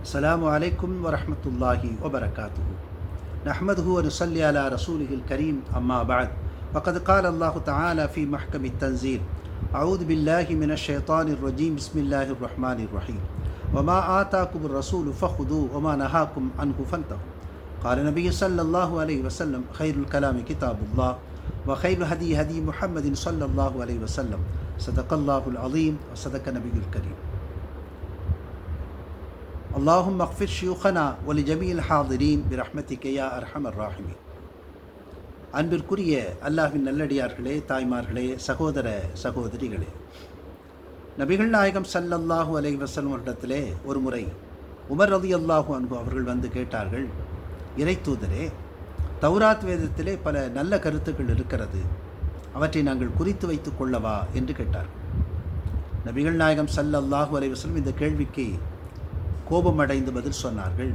السلام عليكم ورحمة الله وبركاته. نحمده ونصلي على رسوله الكريم أما بعد. فقد قال الله تعالى في محكم التنزيل أعوذ بالله من الشيطان الرجيم بسم الله الرحمن الرحيم. وما آتاكم الرسول فخذوه وما نهاكم عنه فانتهوا. قال النبي صلى الله عليه وسلم خير الكلام كتاب الله وخير هدي هدي محمد صلى الله عليه وسلم. صدق الله العظيم وصدق نبي الكريم. அல்லாஹும் மக்ஃபிர் ஷியூஹனா ஒலி ஜமீல் ஹாதிரீன் பிரஹ்மதி கேயா அர்ஹமர் ராஹிமி அன்பிற்குரிய அல்லாஹின் நல்லடியார்களே தாய்மார்களே சகோதர சகோதரிகளே. நபிகள் நாயகம் சல்லல்லாஹூ அலை வசலம் வருடத்திலே ஒரு முறை உமர் அலி அல்லாஹூ அன்பு அவர்கள் வந்து கேட்டார்கள் இறை தூதரே தௌராத் வேதத்திலே பல நல்ல கருத்துக்கள் இருக்கிறது. அவற்றை நாங்கள் குறித்து வைத்துக் கொள்ளவா? என்று கேட்டார் நபிகள் நாயகம் சல்லல்லாஹூ அலைவசலம் இந்த கேள்விக்கு கோபமடைந்து பதில் சொன்னார்கள்.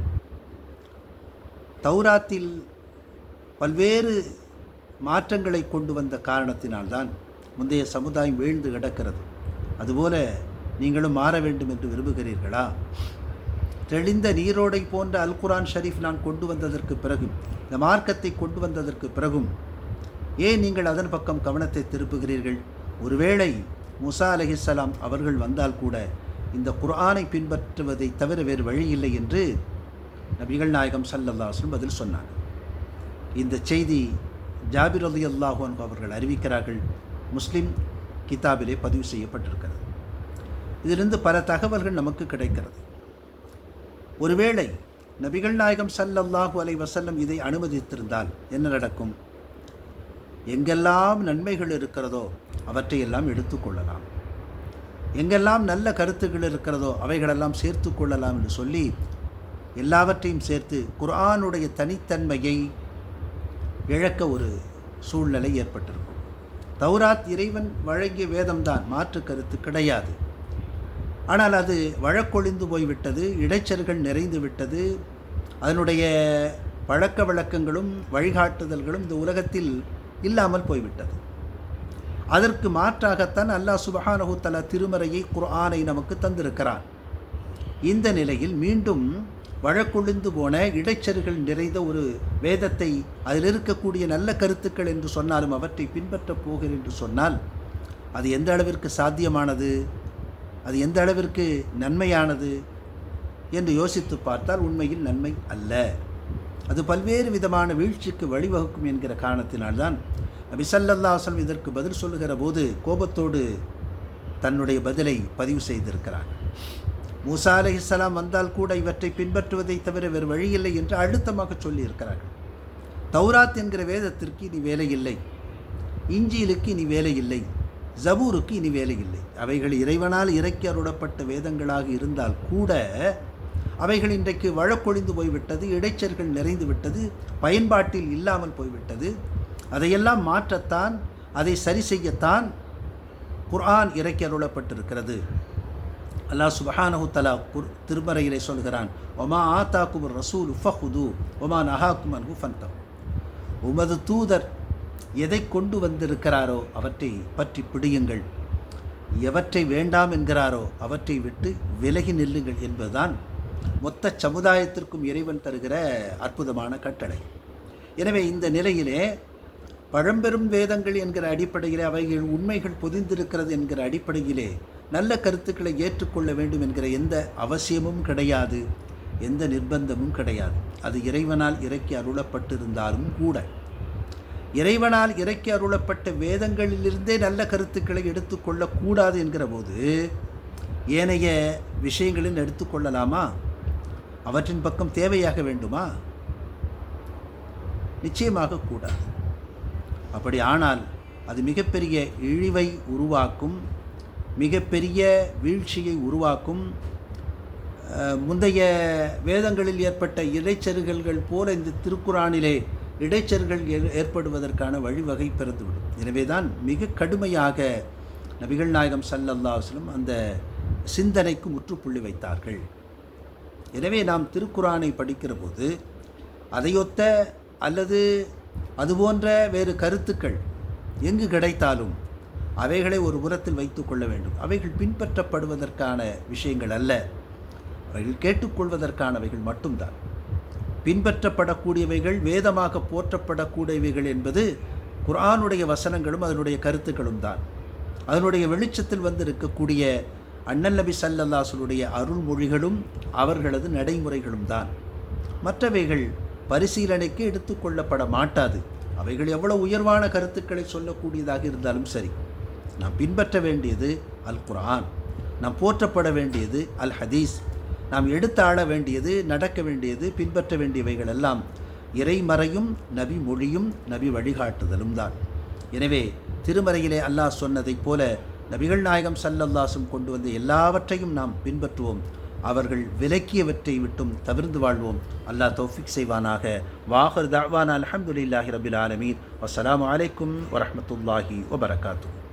தௌராத்தில் பல்வேறு மாற்றங்களை கொண்டு வந்த காரணத்தினால்தான் முந்தைய சமுதாயம் வீழ்ந்து கிடக்கிறது. அதுபோல நீங்களும் மாற வேண்டும் என்று விரும்புகிறீர்களா? தெளிந்த நீரோடை போன்ற அல் குரான் ஷரீஃப் நான் கொண்டு வந்ததற்கு பிறகும் இந்த மார்க்கத்தை கொண்டு வந்ததற்கு பிறகும் ஏன் நீங்கள் அதன் பக்கம் கவனத்தை திருப்புகிறீர்கள்? ஒருவேளை முசா அலஹிசலாம் அவர்கள் வந்தால் கூட இந்த குர்ஆனை பின்பற்றுவதை தவிர வேறு வழி இல்லை என்று நபிகள் நாயகம் சல்லல்லாஹும் பதில் சொன்னாங்க. இந்த செய்தி ஜாபிர் அலி அல்லாஹு அவர்கள் அறிவிக்கிறார்கள். முஸ்லீம் கிதாபிலே பதிவு செய்யப்பட்டிருக்கிறது. இதிலிருந்து பல தகவல்கள் நமக்கு கிடைக்கிறது. ஒருவேளை நபிகள் நாயகம் சல்லல்லாஹு அலை வசல்லம் இதை அனுமதித்திருந்தால் என்ன நடக்கும்? எங்கெல்லாம் நன்மைகள் இருக்கிறதோ அவற்றையெல்லாம் எடுத்துக்கொள்ளலாம் எங்கெல்லாம் நல்ல கருத்துக்கள் இருக்கிறதோ அவைகளெல்லாம் சேர்த்து கொள்ளலாம் என்று சொல்லி எல்லாவற்றையும் சேர்த்து குர்ஆனுடைய தனித்தன்மையை இழக்க ஒரு சூழ்நிலை ஏற்பட்டிருக்கும். தௌராத் இறைவன் வழங்கிய வேதம்தான் மாற்று கருத்து கிடையாது. ஆனால் அது வழக்கொழிந்து போய்விட்டது இடைச்சல்கள் நிறைந்து விட்டது. அதனுடைய பழக்க வழக்கங்களும் வழிகாட்டுதல்களும் இந்த உலகத்தில் இல்லாமல் போய்விட்டது. அதற்கு மாற்றாகத்தான் அல்லாஹ் சுபஹானஹு தலா திருமறையை குர்ஆனை நமக்கு தந்திருக்கிறான். இந்த நிலையில் மீண்டும் வழக்கொழிந்து போன இடைச்சர்கள் நிறைந்த ஒரு வேதத்தை அதில் இருக்கக்கூடிய நல்ல கருத்துக்கள் என்று சொன்னாலும் அவற்றை பின்பற்றப் போகிறேன் என்று சொன்னால் அது எந்த அளவிற்கு சாத்தியமானது? அது எந்த அளவிற்கு நன்மையானது? என்று யோசித்து பார்த்தால் உண்மையில் நன்மை அல்ல. அது பல்வேறு விதமான வீழ்ச்சிக்கு வழிவகுக்கும் என்கிற காரணத்தினால்தான் நபிசல்லாசலம் இதற்கு பதில் சொல்லுகிற போது கோபத்தோடு தன்னுடைய பதிலை பதிவு செய்திருக்கிறார். மூசா அலைஹிஸ்ஸலாம் வந்தால் கூட இவற்றை பின்பற்றுவதை தவிர வேறு வழியில்லை என்று அழுத்தமாக சொல்லியிருக்கிறார்கள். தௌராத் என்கிற வேதத்திற்கு இனி வேலை இல்லை. இஞ்சியிலுக்கு இனி வேலை இல்லை. ஜபூருக்கு இனி வேலை இல்லை. அவைகள் இறைவனால் இறக்கி அருளப்பட்ட வேதங்களாக இருந்தால் கூட அவைகள் இன்றைக்கு வழக்கொழிந்து போய்விட்டது இடைச்சல்கள் நிறைந்து விட்டது பயன்பாட்டில் இல்லாமல் போய்விட்டது. அதையெல்லாம் மாற்றத்தான் அதை சரி செய்யத்தான் குர்ஆன் இறக்கி அருளப்பட்டிருக்கிறது. அல்லாஹ் சுபஹானஹு தலா குர் திருமறையிலே சொல்கிறான் ஒமா ஆத்தாக்கும் ரசூல் ஃபஹுது ஒமா நஹாக்கும் அன்ஹு ஃபந்தம் உமது தூதர் எதை கொண்டு வந்திருக்கிறாரோ அவற்றை பற்றி பிடியுங்கள். எவற்றை வேண்டாம் என்கிறாரோ அவற்றை விட்டு விலகி நில்லுங்கள் என்பதுதான் மொத்த சமுதாயத்திற்கும் இறைவன் தருகிற அற்புதமான கட்டளை. எனவே இந்த நிலையிலே பழம்பெரும் வேதங்கள் என்கிற அடிப்படையிலே அவைகள் உண்மைகள் பொதிந்திருக்கிறது என்கிற அடிப்படையிலே நல்ல கருத்துக்களை ஏற்றுக்கொள்ள வேண்டும் என்கிற எந்த அவசியமும் கிடையாது எந்த நிர்பந்தமும் கிடையாது. அது இறைவனால் இறக்கி அருளப்பட்டிருந்தாலும் கூட. இறைவனால் இறக்கி அருளப்பட்ட வேதங்களிலிருந்தே நல்ல கருத்துக்களை எடுத்துக்கொள்ளக்கூடாது என்கிற போது ஏனைய விஷயங்களில் எடுத்துக்கொள்ளலாமா அவற்றின் பக்கம் தேவையாக வேண்டுமா? நிச்சயமாக கூடாது. அப்படி ஆனால் அது மிகப்பெரிய இழிவை உருவாக்கும் மிகப்பெரிய வீழ்ச்சியை உருவாக்கும். முந்தைய வேதங்களில் ஏற்பட்ட இடைச்சருகல்கள் போல இந்த திருக்குறானிலே இடைச்சர்கள் ஏற்படுவதற்கான வழிவகை பிறந்துவிடும். எனவே தான் மிக கடுமையாக நபிகள் நாயகம் சல்லல்லாஸ்லம் அந்த சிந்தனைக்கு முற்றுப்புள்ளி வைத்தார்கள். எனவே நாம் திருக்குறானை படிக்கிற போது அதையொத்த அல்லது அதுபோன்ற வேறு கருத்துக்கள் எங்கு கிடைத்தாலும் அவைகளை ஒரு புறத்தில் வைத்து கொள்ள வேண்டும். அவைகள் பின்பற்றப்படுவதற்கான விஷயங்கள் அல்ல. அவைகள் கேட்டுக்கொள்வதற்கானவைகள் மட்டும்தான். பின்பற்றப்படக்கூடியவைகள் வேதமாக போற்றப்படக்கூடியவைகள் என்பது குரானுடைய வசனங்களும் அதனுடைய கருத்துக்களும் தான். அதனுடைய வெளிச்சத்தில் வந்து இருக்கக்கூடிய அண்ணல் நபி சல்லல்லாசுடைய அருள்மொழிகளும் அவர்களது நடைமுறைகளும் தான். மற்றவைகள் பரிசீலனைக்கு எடுத்துக்கொள்ளப்பட மாட்டாது. அவைகள் எவ்வளவு உயர்வான கருத்துக்களை சொல்லக்கூடியதாக இருந்தாலும் சரி. நாம் பின்பற்ற வேண்டியது அல் குரான் நாம் போற்றப்பட வேண்டியது அல் ஹதீஸ். நாம் எடுத்து ஆள வேண்டியது நடக்க வேண்டியது பின்பற்ற வேண்டியவைகள் எல்லாம் இறைமறையும் நபி மொழியும் நபி வழிகாட்டுதலும் தான். எனவே திருமறையிலே அல்லாஹ் சொன்னதைப் போல நபிகள் நாயகம் சல்லல்லாசும் கொண்டு வந்த எல்லாவற்றையும் நாம் பின்பற்றுவோம். அவர்கள் விலக்கியவற்றை விட்டும் தவிர்ந்து வாழ்வோம். அல்லாஹ் தௌஃபிக் செய்வானாக. வாஹர் தாவான் அலமதுல்லாஹி ரபில் ஆலமீன். அஸ்லாம் அலைக்கும் வரமத்துல்லாஹி வபரகாத்தூ